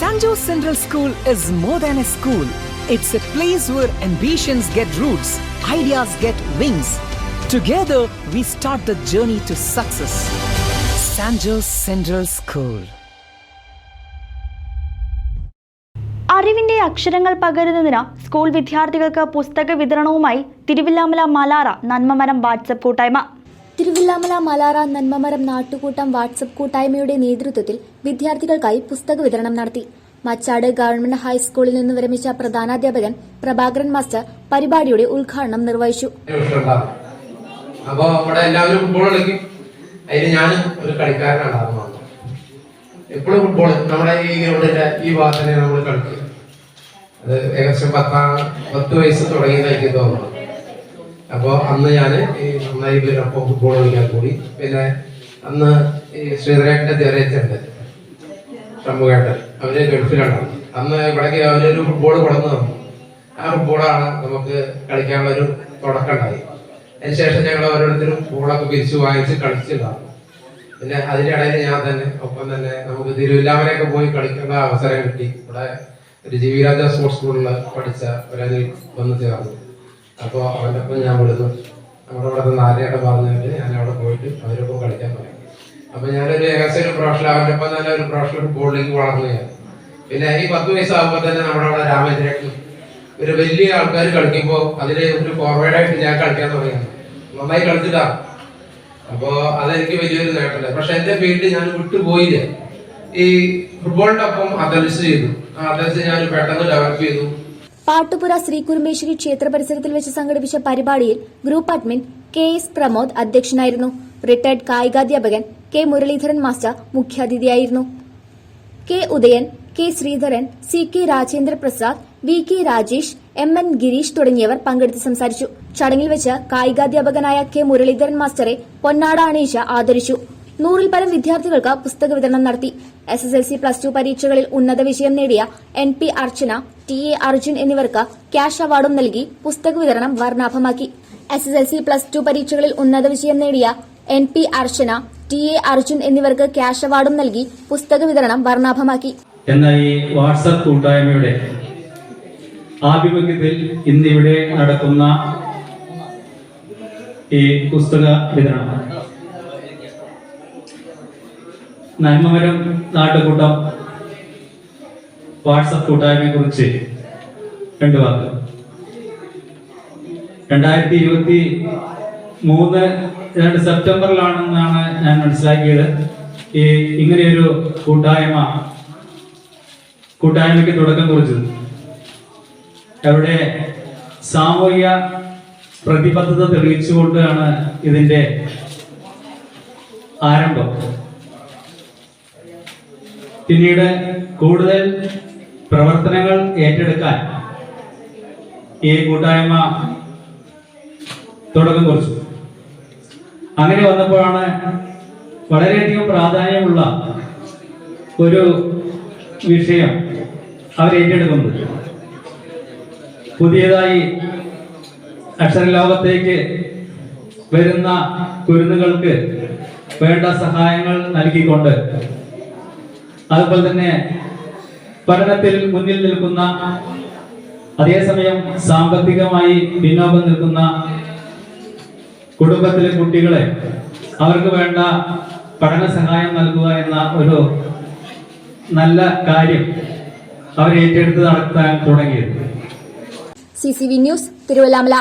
San Jose Central School is more than a school. It's a place where ambitions get roots, ideas get wings. Together, we start the journey to success. Sanjo Central School. അറിവിന്റെ അക്ഷരങ്ങൾ പകരുന്നതിന് school വിദ്യാർത്ഥികൾക്ക് പുസ്തക വിതരണവുമായി Thiruvilwamala മലാറ നന്മമരം WhatsApp കൂട്ടായ്മ Thiruvilwamala മലാറ നന്മമരം നാട്ടുകൂട്ടം WhatsApp കൂട്ടായ്മയുടെ നേതൃത്വത്തിൽ വിദ്യാർത്ഥികൾക്കായി പുസ്തക വിതരണം നടത്തി. മച്ചാട് ഗവൺമെന്റ് ഹൈസ്കൂളിൽ നിന്ന് വിരമിച്ച പ്രധാനാധ്യാപകൻ പ്രഭാകരൻ മാസ്റ്റർ പരിപാടിയുടെ ഉദ്ഘാടനം നിർവഹിച്ചു. അപ്പോ ഇവിടെ എല്ലാവരും ഫുട്ബോൾ കളിക്കും. അതിന് ഞാൻ ഒരു കളിക്കാരനുണ്ടാകും എപ്പോഴും ഫുട്ബോൾ നമ്മുടെ ഈ ഗ്രൗണ്ടിന്റെ ഈ ഭാഗത്തിനെ നമ്മൾ കളിക്കും. അത് ഏകദേശം പത്താം പത്ത് വയസ്സ് തുടങ്ങിയതായിരിക്കും അപ്പോൾ അന്ന് ഞാൻ നന്നായി ഇവരൊപ്പം ഫുട്ബോൾ കളിക്കാൻ കൂടി. പിന്നെ അന്ന് ഈ ശ്രീധരേട്ടന്റെ ചെറിയച്ചുണ്ട് ഷമ്മുകേട്ടൻ അവർ ഗൾഫിലാണ്. അന്ന് ഇവിടേക്ക് അവരൊരു ഫുട്ബോൾ കൊടന്നു തന്നു. ആ ഫുട്ബോളാണ് നമുക്ക് കളിക്കാനുള്ള ഒരു തുടക്കം ഉണ്ടായി അതിനുശേഷം ഞങ്ങൾ ഓരോരുത്തരും ബോളൊക്കെ പിരിച്ചു വാങ്ങിച്ച് കളിച്ചിട്ടുണ്ടാകും പിന്നെ അതിന്റെ ഇടയിൽ ഞാൻ തന്നെ ഒപ്പം തന്നെ നമുക്ക് തിരുവില്ലാമനൊക്കെ പോയി കളിക്കേണ്ട അവസരം കിട്ടി. ഇവിടെ ഒരു ജീവിരാജ സ്പോർട്സ് സ്കൂളിൽ പഠിച്ച ഒരനിൽ വന്നു ചേർന്നു. അപ്പോൾ അവന്റെ ഒപ്പം ഞാൻ വിടുന്നു നമ്മുടെ നിന്ന് നാരയൊക്കെ പറഞ്ഞിട്ട് ഞാൻ അവിടെ പോയിട്ട് അവരൊപ്പം കളിക്കാൻ പറയും അപ്പൊ ഞാനൊരു ഏകദേശം പ്രൊഫഷണൽ അവന്റെ ഒപ്പം തന്നെ ഒരു പ്രൊഫഷണൽ ഫുട്ബോളിലേക്ക് വളർന്നു ഞാൻ. പിന്നെ ഈ പത്ത് വയസ്സാകുമ്പോൾ തന്നെ നമ്മുടെ അവിടെ രാമേന്ദ്രേട്ടൻ ഒരു വലിയ ആൾക്കാർ കളിക്കുമ്പോൾ അതിൽ ഒരു ഫോർവേഡായിട്ട് ഞാൻ കളിക്കാൻ തുടങ്ങിയത് നന്നായി കളിച്ചിട്ടാണ് അപ്പോൾ അതെനിക്ക് വലിയൊരു നേട്ടമല്ല പക്ഷെ എന്റെ ഫീൽഡ് ഞാൻ വിട്ടുപോയില്ല. ഈ ഫുട്ബോളിന്റെ ഒപ്പം അതൽസ് ചെയ്തു. ആ അതൽസ് ഞാൻ പെട്ടെന്ന് ഡെവലപ്പ് ചെയ്തു. പാട്ടുപുര ശ്രീകുരുമേശ്വരി ക്ഷേത്ര പരിസരത്തിൽ വെച്ച് സംഘടിപ്പിച്ച പരിപാടിയിൽ group admin K S Pramod അധ്യക്ഷനായിരുന്നു. റിട്ടയർഡ് കായികാധ്യാപകൻ K Muraleedharan master മുഖ്യാതിഥിയായിരുന്നു. K Udayan K Sreedharan C K Rajendra Prasad V K Rajesh M N Girish തുടങ്ങിയവർ പങ്കെടുത്ത് സംസാരിച്ചു. ചടങ്ങിൽ വെച്ച് കായികാധ്യാപകനായ കെ മുരളീധരൻ മാസ്റ്ററെ പൊന്നാട അണീഷ ആദരിച്ചു. നൂറിൽ പരം വിദ്യാർത്ഥികൾക്ക് പുസ്തക വിതരണം നടത്തി. S S L C plus two പരീക്ഷകളിൽ ഉന്നത വിജയം നേടിയ N P Archana T A Arjun എന്നിവർക്ക് ക്യാഷ് അവാർഡും നൽകി പുസ്തക വിതരണം വർണാഭമാക്കി. S S L C plus two പരീക്ഷകളിൽ ഉന്നത വിജയം നേടിയ N P Archana T A Arjun എന്നിവർക്ക് ക്യാഷ് അവാർഡും നൽകി പുസ്തക വിതരണം വർണാഭമാക്കി. എന്ന ഈ വാട്സപ്പ് കൂട്ടായ്മയുടെ ആഭിമുഖ്യത്തിൽ നടക്കുന്ന ഈ പുസ്തക വിതരണം. നന്മമരം നാട്ടുകൂട്ടം വാട്സപ്പ് കൂട്ടായ്മയെ കുറിച്ച് രണ്ടു വാക്ക്. രണ്ടായിരത്തി ഇരുപത്തി മൂന്ന് രണ്ട് സെപ്റ്റംബറിലാണെന്നാണ് ഞാൻ മനസ്സിലാക്കിയത്. ഈ ഇങ്ങനെയൊരു കൂട്ടായ്മ കൂട്ടായ്മയ്ക്ക് തുടക്കം കുറിച്ചത്. അവിടെ സാമൂഹിക പ്രതിബദ്ധത തെളിയിച്ചുകൊണ്ടാണ് ഇതിന്റെ ആരംഭം. പിന്നീട് കൂടുതൽ പ്രവർത്തനങ്ങൾ ഏറ്റെടുക്കാൻ ഈ കൂട്ടായ്മ തുടക്കം കുറിച്ചു. അങ്ങനെ വന്നപ്പോഴാണ് വളരെയധികം പ്രാധാന്യമുള്ള ഒരു വിഷയം അവർ ഏറ്റെടുക്കുന്നത്. പുതിയതായി അക്ഷരലോകത്തേക്ക് വരുന്ന കുരുന്നുകൾക്ക് വേണ്ട സഹായങ്ങൾ നൽകിക്കൊണ്ട് അതുപോലെ തന്നെ പഠനത്തിൽ മുന്നിൽ നിൽക്കുന്ന അതേസമയം സാമ്പത്തികമായി പിന്നോക്കം നിൽക്കുന്ന കുടുംബത്തിലെ കുട്ടികളെ അവർക്ക് വേണ്ട പഠന സഹായം നൽകുക എന്ന ഒരു നല്ല കാര്യം അവർ ഏറ്റെടുത്ത് നടത്താൻ തുടങ്ങിയത്. C C V news Thiruvallamala.